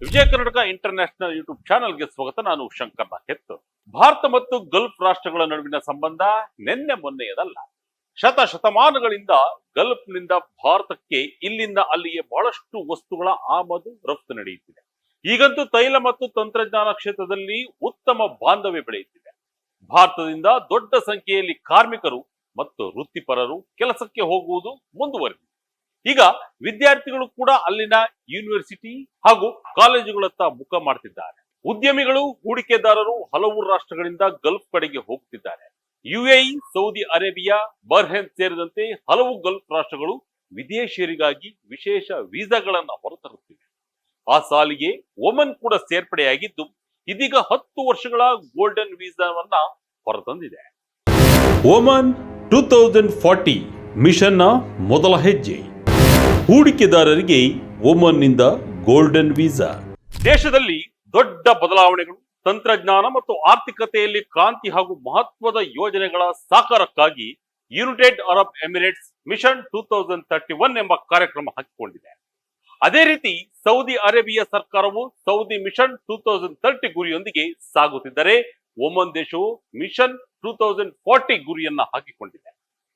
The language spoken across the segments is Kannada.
ವಿಜಯ ಕರ್ನಾಟಕ ಇಂಟರ್ನ್ಯಾಷನಲ್ ಯೂಟ್ಯೂಬ್ ಚಾನೆಲ್ಗೆ ಸ್ವಾಗತ. ನಾನು ಶಂಕರ್ ನಾಥೆತ್ ಭಾರತ ಮತ್ತು ಗಲ್ಫ್ ರಾಷ್ಟ್ರಗಳ ನಡುವಿನ ಸಂಬಂಧ ನಿನ್ನೆ ಮೊನ್ನೆಯದಲ್ಲ. ಶತ ಶತಮಾನಗಳಿಂದ ಗಲ್ಫ್ನಿಂದ ಭಾರತಕ್ಕೆ ಇಲ್ಲಿಂದ ಅಲ್ಲಿಗೆ ಬಹಳಷ್ಟು ವಸ್ತುಗಳ ಆಮದು, ರಫ್ತು ನಡೆಯುತ್ತಿದೆ. ಈಗಂತೂ ತೈಲ ಮತ್ತು ತಂತ್ರಜ್ಞಾನ ಕ್ಷೇತ್ರದಲ್ಲಿ ಉತ್ತಮ ಬಾಂಧವ್ಯ ಬೆಳೆಯುತ್ತಿದೆ. ಭಾರತದಿಂದ ದೊಡ್ಡ ಸಂಖ್ಯೆಯಲ್ಲಿ ಕಾರ್ಮಿಕರು ಮತ್ತು ವೃತ್ತಿಪರರು ಕೆಲಸಕ್ಕೆ ಹೋಗುವುದು ಮುಂದುವರೆದಿದೆ. ಈಗ ವಿದ್ಯಾರ್ಥಿಗಳು ಕೂಡ ಅಲ್ಲಿನ ಯೂನಿವರ್ಸಿಟಿ ಹಾಗೂ ಕಾಲೇಜುಗಳತ್ತ ಮುಖ ಮಾಡ್ತಿದ್ದಾರೆ. ಉದ್ಯಮಿಗಳು, ಹೂಡಿಕೆದಾರರು ಹಲವು ರಾಷ್ಟ್ರಗಳಿಂದ ಗಲ್ಫ್ ಕಡೆಗೆ ಹೋಗ್ತಿದ್ದಾರೆ. ಯುಎಇ, ಸೌದಿ ಅರೇಬಿಯಾ, ಬರ್ಹೆನ್ ಸೇರಿದಂತೆ ಹಲವು ಗಲ್ಫ್ ರಾಷ್ಟ್ರಗಳು ವಿದೇಶಿಯರಿಗಾಗಿ ವಿಶೇಷ ವೀಸಾಗಳನ್ನು ಹೊರತರುತ್ತಿವೆ. ಆ ಸಾಲಿಗೆ ಒಮನ್ ಕೂಡ ಸೇರ್ಪಡೆಯಾಗಿದ್ದು, ಇದೀಗ ಹತ್ತು ವರ್ಷಗಳ ಗೋಲ್ಡನ್ ವೀಸಾವನ್ನ ಹೊರತಂದಿದೆ. ಒಮನ್ ಟೂ ತೌಸಂಡ್ ಫಾರ್ಟಿ ಮಿಷನ್ನ ಮೊದಲ ಹೆಜ್ಜೆ. ಹೂಡಿಕೆದಾರರಿಗೆ ಒಮನ್ನಿಂದ ಗೋಲ್ಡನ್ ವೀಸಾ. ದೇಶದಲ್ಲಿ ದೊಡ್ಡ ಬದಲಾವಣೆಗಳು, ತಂತ್ರಜ್ಞಾನ ಮತ್ತು ಆರ್ಥಿಕತೆಯಲ್ಲಿ ಕ್ರಾಂತಿ ಹಾಗೂ ಮಹತ್ವದ ಯೋಜನೆಗಳ ಸಾಕಾರಕ್ಕಾಗಿ United Arab Emirates mission two thousand thirty one ಎಂಬ ಕಾರ್ಯಕ್ರಮ ಹಾಕಿಕೊಂಡಿದೆ. ಅದೇ ರೀತಿ ಸೌದಿ ಅರೇಬಿಯಾ ಸರ್ಕಾರವು Saudi mission two thousand thirty ಗುರಿಯೊಂದಿಗೆ ಸಾಗುತ್ತಿದ್ದರೆ, ಒಮನ್ ದೇಶವು ಮಿಷನ್ ಟೂ ತೌಸಂಡ್ ಫಾರ್ಟಿ ಗುರಿಯನ್ನ ಹಾಕಿಕೊಂಡಿದೆ.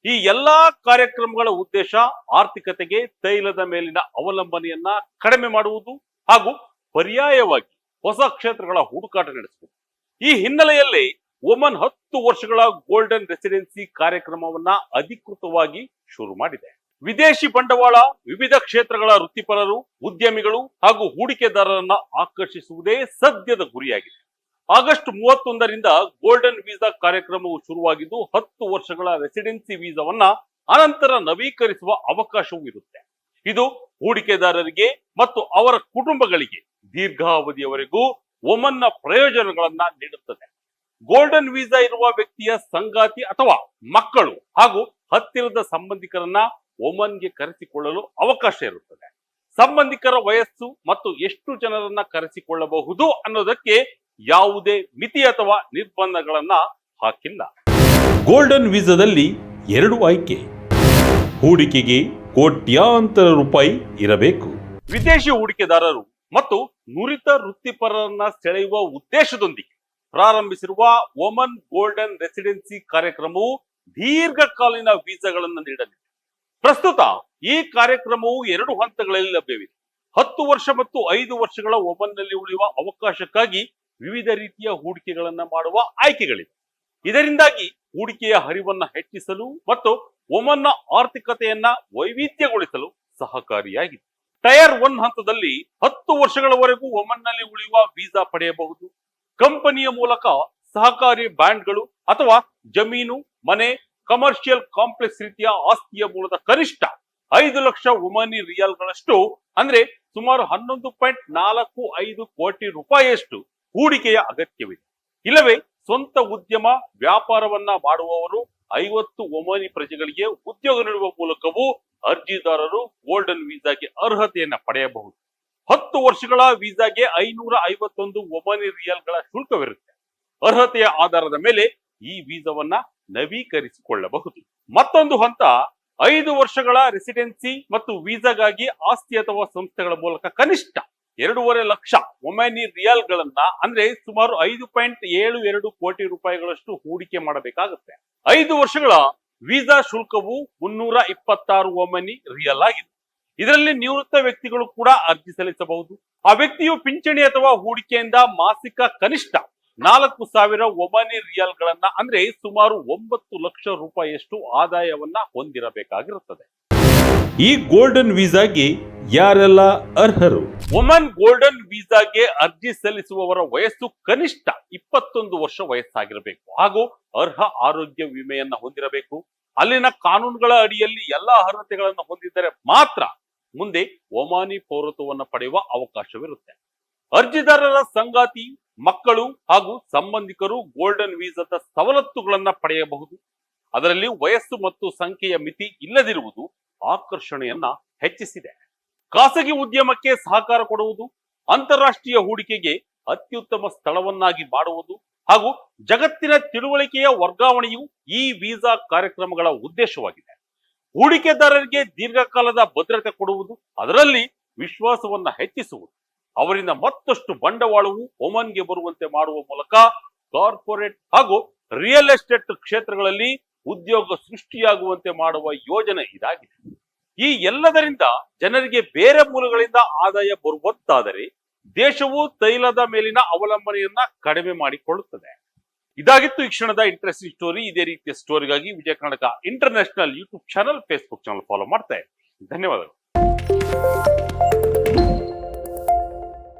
ಈ ಎಲ್ಲಾ ಕಾರ್ಯಕ್ರಮಗಳ ಉದ್ದೇಶ ಆರ್ಥಿಕತೆಗೆ ತೈಲದ ಮೇಲಿನ ಅವಲಂಬನೆಯನ್ನ ಕಡಿಮೆ ಮಾಡುವುದು ಹಾಗೂ ಪರ್ಯಾಯವಾಗಿ ಹೊಸ ಕ್ಷೇತ್ರಗಳ ಹುಡುಕಾಟ ನಡೆಸುವುದು. ಈ ಹಿನ್ನೆಲೆಯಲ್ಲಿ ಒಮನ್ ಹತ್ತು ವರ್ಷಗಳ ಗೋಲ್ಡನ್ ರೆಸಿಡೆನ್ಸಿ ಕಾರ್ಯಕ್ರಮವನ್ನ ಅಧಿಕೃತವಾಗಿ ಶುರು ಮಾಡಿದೆ. ವಿದೇಶಿ ಬಂಡವಾಳ, ವಿವಿಧ ಕ್ಷೇತ್ರಗಳ ವೃತ್ತಿಪರರು, ಉದ್ಯಮಿಗಳು ಹಾಗೂ ಹೂಡಿಕೆದಾರರನ್ನ ಆಕರ್ಷಿಸುವುದೇ ಸದ್ಯದ ಗುರಿಯಾಗಿದೆ. ಆಗಸ್ಟ್ ಮೂವತ್ತೊಂದರಿಂದ ಗೋಲ್ಡನ್ ವೀಸಾ ಕಾರ್ಯಕ್ರಮವು ಶುರುವಾಗಿದ್ದು ಹತ್ತು ವರ್ಷಗಳ ರೆಸಿಡೆನ್ಸಿ ವೀಸಾವನ್ನ ಅನಂತರ ನವೀಕರಿಸುವ ಅವಕಾಶವೂ ಇರುತ್ತೆ. ಇದು ಹೂಡಿಕೆದಾರರಿಗೆ ಮತ್ತು ಅವರ ಕುಟುಂಬಗಳಿಗೆ ದೀರ್ಘಾವಧಿಯವರೆಗೂ ಒಮನ್ನ ಪ್ರಯೋಜನಗಳನ್ನ ನೀಡುತ್ತದೆ. ಗೋಲ್ಡನ್ ವೀಸಾ ಇರುವ ವ್ಯಕ್ತಿಯ ಸಂಗಾತಿ ಅಥವಾ ಮಕ್ಕಳು ಹಾಗೂ ಹತ್ತಿರದ ಸಂಬಂಧಿಕರನ್ನ ಒಮನ್ಗೆ ಕರೆಸಿಕೊಳ್ಳಲು ಅವಕಾಶ ಇರುತ್ತದೆ. ಸಂಬಂಧಿಕರ ವಯಸ್ಸು ಮತ್ತು ಎಷ್ಟು ಜನರನ್ನ ಕರೆಸಿಕೊಳ್ಳಬಹುದು ಅನ್ನೋದಕ್ಕೆ ಯಾವುದೇ ಮಿತಿ ಅಥವಾ ನಿರ್ಬಂಧಗಳನ್ನ ಹಾಕಿಲ್ಲ. ಗೋಲ್ಡನ್ ವೀಸಾದಲ್ಲಿ ಎರಡು ಆಯ್ಕೆ. ಹೂಡಿಕೆಗೆ ಕೋಟ್ಯಾಂತರ ರೂಪಾಯಿ ಇರಬೇಕು. ವಿದೇಶಿ ಹೂಡಿಕೆದಾರರು ಮತ್ತು ನುರಿತ ವೃತ್ತಿಪರರನ್ನ ಸೆಳೆಯುವ ಉದ್ದೇಶದೊಂದಿಗೆ ಪ್ರಾರಂಭಿಸಿರುವ ಒಮನ್ ಗೋಲ್ಡನ್ ರೆಸಿಡೆನ್ಸಿ ಕಾರ್ಯಕ್ರಮವು ದೀರ್ಘಕಾಲೀನ ವೀಸಾಗಳನ್ನು ನೀಡಲಿದೆ. ಪ್ರಸ್ತುತ ಈ ಕಾರ್ಯಕ್ರಮವು ಎರಡು ಹಂತಗಳಲ್ಲಿ ಲಭ್ಯವಿದೆ. ಹತ್ತು ವರ್ಷ ಮತ್ತು ಐದು ವರ್ಷಗಳ ಒಮನ್ನಲ್ಲಿ ಉಳಿಯುವ ಅವಕಾಶಕ್ಕಾಗಿ ವಿವಿಧ ರೀತಿಯ ಹೂಡಿಕೆಗಳನ್ನ ಮಾಡುವ ಆಯ್ಕೆಗಳಿವೆ. ಇದರಿಂದಾಗಿ ಹೂಡಿಕೆಯ ಹರಿವನ್ನ ಹೆಚ್ಚಿಸಲು ಮತ್ತು ಒಮನ್ನ ಆರ್ಥಿಕತೆಯನ್ನ ವೈವಿಧ್ಯಗೊಳಿಸಲು ಸಹಕಾರಿಯಾಗಿದೆ. ಟಯರ್ ಒನ್ ಹಂತದಲ್ಲಿ ಹತ್ತು ವರ್ಷಗಳವರೆಗೂ ಒಮನ್ನಲ್ಲಿ ಉಳಿಯುವ ವೀಸಾ ಪಡೆಯಬಹುದು. ಕಂಪನಿಯ ಮೂಲಕ ಸಹಕಾರಿ ಬ್ಯಾಂಡ್ಗಳು ಅಥವಾ ಜಮೀನು, ಮನೆ, ಕಮರ್ಷಿಯಲ್ ಕಾಂಪ್ಲೆಕ್ಸ್ ರೀತಿಯ ಆಸ್ತಿಯ ಮೂಲದ ಕನಿಷ್ಠ ಐದು ಲಕ್ಷ ಒಮನಿ ರಿಯಲ್ಗಳಷ್ಟು, ಅಂದ್ರೆ ಸುಮಾರು ಹನ್ನೊಂದು ಪಾಯಿಂಟ್ ನಾಲ್ಕು ಐದು ಕೋಟಿ ರೂಪಾಯಿಯಷ್ಟು ಹೂಡಿಕೆಯ ಅಗತ್ಯವಿದೆ. ಇಲ್ಲವೇ, ಸ್ವಂತ ಉದ್ಯಮ ವ್ಯಾಪಾರವನ್ನ ಮಾಡುವವರು ಐವತ್ತು ಒಮನಿ ಪ್ರಜೆಗಳಿಗೆ ಉದ್ಯೋಗ ನೀಡುವ ಮೂಲಕವೂ ಅರ್ಜಿದಾರರು ಗೋಲ್ಡನ್ ವೀಸಾಗೆ ಅರ್ಹತೆಯನ್ನ ಪಡೆಯಬಹುದು. ಹತ್ತು ವರ್ಷಗಳ ವೀಸಾಗೆ ಐನೂರ ಐವತ್ತೊಂದು ಒಮನಿ ರಿಯಲ್ಗಳ ಶುಲ್ಕವಿರುತ್ತೆ. ಅರ್ಹತೆಯ ಆಧಾರದ ಮೇಲೆ ಈ ವೀಸಾವನ್ನ ನವೀಕರಿಸಿಕೊಳ್ಳಬಹುದು. ಮತ್ತೊಂದು ಹಂತ ಐದು ವರ್ಷಗಳ ರೆಸಿಡೆನ್ಸಿ ಮತ್ತು ವೀಸಾಗಾಗಿ ಆಸ್ತಿ ಅಥವಾ ಸಂಸ್ಥೆಗಳ ಮೂಲಕ ಕನಿಷ್ಠ ಎರಡೂವರೆ ಲಕ್ಷ ಒಮ್ಯಾನಿ ರಿಯಲ್ ಗಳನ್ನ ಅಂದ್ರೆ ಸುಮಾರು ಐದು ಪಾಯಿಂಟ್ ಏಳು ಎರಡು ಕೋಟಿ ರೂಪಾಯಿಗಳಷ್ಟು ಹೂಡಿಕೆ ಮಾಡಬೇಕಾಗುತ್ತೆ. ಐದು ವರ್ಷಗಳ ವೀಸಾ ಶುಲ್ಕವು ಮುನ್ನೂರ ಇಪ್ಪತ್ತಾರು ಒಮನಿ ರಿಯಲ್ ಆಗಿದೆ. ಇದರಲ್ಲಿ ನಿವೃತ್ತ ವ್ಯಕ್ತಿಗಳು ಕೂಡ ಅರ್ಜಿ ಸಲ್ಲಿಸಬಹುದು. ಆ ವ್ಯಕ್ತಿಯು ಪಿಂಚಣಿ ಅಥವಾ ಹೂಡಿಕೆಯಿಂದ ಮಾಸಿಕ ಕನಿಷ್ಠ ನಾಲ್ಕು ಸಾವಿರ ಒಮನಿ ರಿಯಲ್ಗಳನ್ನ ಅಂದ್ರೆ ಸುಮಾರು ಒಂಬತ್ತು ಲಕ್ಷ ರೂಪಾಯಿಯಷ್ಟು ಆದಾಯವನ್ನ ಹೊಂದಿರಬೇಕಾಗಿರುತ್ತದೆ. ಈ ಗೋಲ್ಡನ್ ವೀಸಾಗೆ ಯಾರೆಲ್ಲ ಅರ್ಹರು? ಒಮನ್ ಗೋಲ್ಡನ್ ವೀಸಾಗೆ ಅರ್ಜಿ ಸಲ್ಲಿಸುವವರ ವಯಸ್ಸು ಕನಿಷ್ಠ ಇಪ್ಪತ್ತೊಂದು ವರ್ಷ ವಯಸ್ಸಾಗಿರಬೇಕು. ಹಾಗೂ ಅರ್ಹ ಆರೋಗ್ಯ ವಿಮೆಯನ್ನ ಹೊಂದಿರಬೇಕು. ಅಲ್ಲಿನ ಕಾನೂನುಗಳ ಅಡಿಯಲ್ಲಿ ಎಲ್ಲಾ ಅರ್ಹತೆಗಳನ್ನು ಹೊಂದಿದ್ದರೆ ಮಾತ್ರ ಮುಂದೆ ಒಮಾನಿ ಪೌರತ್ವವನ್ನು ಪಡೆಯುವ ಅವಕಾಶವಿರುತ್ತೆ. ಅರ್ಜಿದಾರರ ಸಂಗಾತಿ ಮಕ್ಕಳು ಹಾಗೂ ಸಂಬಂಧಿಕರು ಗೋಲ್ಡನ್ ವೀಸಾದ ಸವಲತ್ತುಗಳನ್ನ ಪಡೆಯಬಹುದು. ಅದರಲ್ಲಿ ವಯಸ್ಸು ಮತ್ತು ಸಂಖ್ಯೆಯ ಮಿತಿ ಇಲ್ಲದಿರುವುದು ಆಕರ್ಷಣೆಯನ್ನ ಹೆಚ್ಚಿಸಿದೆ. ಖಾಸಗಿ ಉದ್ಯಮಕ್ಕೆ ಸಹಕಾರ ಕೊಡುವುದು, ಅಂತಾರಾಷ್ಟ್ರೀಯ ಹೂಡಿಕೆಗೆ ಅತ್ಯುತ್ತಮ ಸ್ಥಳವನ್ನಾಗಿ ಮಾಡುವುದು ಹಾಗೂ ಜಗತ್ತಿನ ತಿಳುವಳಿಕೆಯ ವರ್ಗಾವಣೆಯು ಈ ವೀಸಾ ಕಾರ್ಯಕ್ರಮಗಳ ಉದ್ದೇಶವಾಗಿದೆ. ಹೂಡಿಕೆದಾರರಿಗೆ ದೀರ್ಘಕಾಲದ ಭದ್ರತೆ ಕೊಡುವುದು, ಅದರಲ್ಲಿ ವಿಶ್ವಾಸವನ್ನ ಹೆಚ್ಚಿಸುವುದು ಅವರಿಂದ ಮತ್ತಷ್ಟು ಬಂಡವಾಳವು ಒಮನ್ಗೆ ಬರುವಂತೆ ಮಾಡುವ ಮೂಲಕ ಕಾರ್ಪೊರೇಟ್ ಹಾಗೂ ರಿಯಲ್ ಎಸ್ಟೇಟ್ ಕ್ಷೇತ್ರಗಳಲ್ಲಿ ಉದ್ಯೋಗ ಸೃಷ್ಟಿಯಾಗುವಂತೆ ಮಾಡುವ ಯೋಜನೆ ಇದಾಗಿದೆ. ಈ ಎಲ್ಲದರಿಂದ ಜನರಿಗೆ ಬೇರೆ ಮೂಲಗಳಿಂದ ಆದಾಯ ಬರುವಂತಾದರೆ ದೇಶವು ತೈಲದ ಮೇಲಿನ ಅವಲಂಬನೆಯನ್ನ ಕಡಿಮೆ ಮಾಡಿಕೊಳ್ಳುತ್ತದೆ. ಇದಾಗಿತ್ತು ಈ ಕ್ಷಣದ ಇಂಟ್ರೆಸ್ಟಿಂಗ್ ಸ್ಟೋರಿ ಇದೇ ರೀತಿಯ ಸ್ಟೋರಿಗಾಗಿ Vijaya Karnataka international YouTube channel Facebook channel follow ಮಾಡ್ತಾ. ಧನ್ಯವಾದಗಳು.